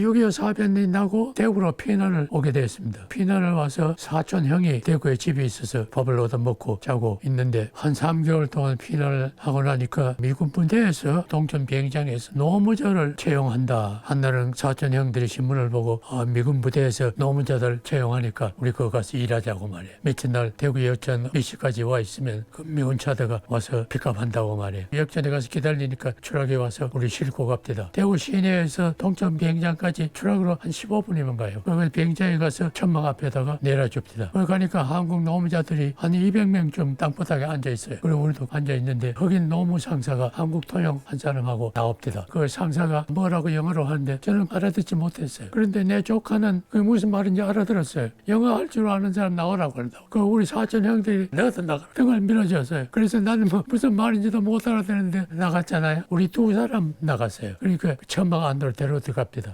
6.25 사변이 나고 대구로 피난을 오게 되었습니다. 피난을 와서 사촌 형이 대구에 집이 있어서 밥을 얻어먹고 자고 있는데 한 3개월 동안 피난을 하고 나니까 미군 분대에서 동천 비행장에서 노무자를 채용한다 한다는 사촌 형들이 신문을 보고 아, 미군 부대에서 노무자들 채용하니까 우리 거기 가서 일하자고 말이에요. 며칠 날 대구 여천 몇 시까지 와 있으면 그 미군 차대가 와서 픽업한다고 말이에요. 역전에 가서 기다리니까 추락에 와서 우리 싣고 갑니다. 대구 시내에서 동천 비행장까지 추락으로 한 15분이면 가요. 그 비행장에 가서 천막 앞에다가 내려줍니다. 거기 가니까 한국 노무자들이 한 200명쯤 땅바닥에 앉아 있어요. 그리고 우리도 앉아 있는데 거긴 노무 상사가 한국 통역 한 사람하고 나옵니다. 그 상사가 뭐라고 영어로 하는데 저는 알아듣지 못했어요. 그런데 내 조카는 그게 무슨 말인지 알아들었어요. 영어 할 줄 아는 사람 나오라고 그런다고. 그 우리 사촌 형들이 내가 나가 등을 밀어줬어요. 그래서 나는 뭐 무슨 말인지도 못 알아듣는데 나갔잖아요. 우리 두 사람 나갔어요. 그러니까 천막 안으로 데려 들어갑니다.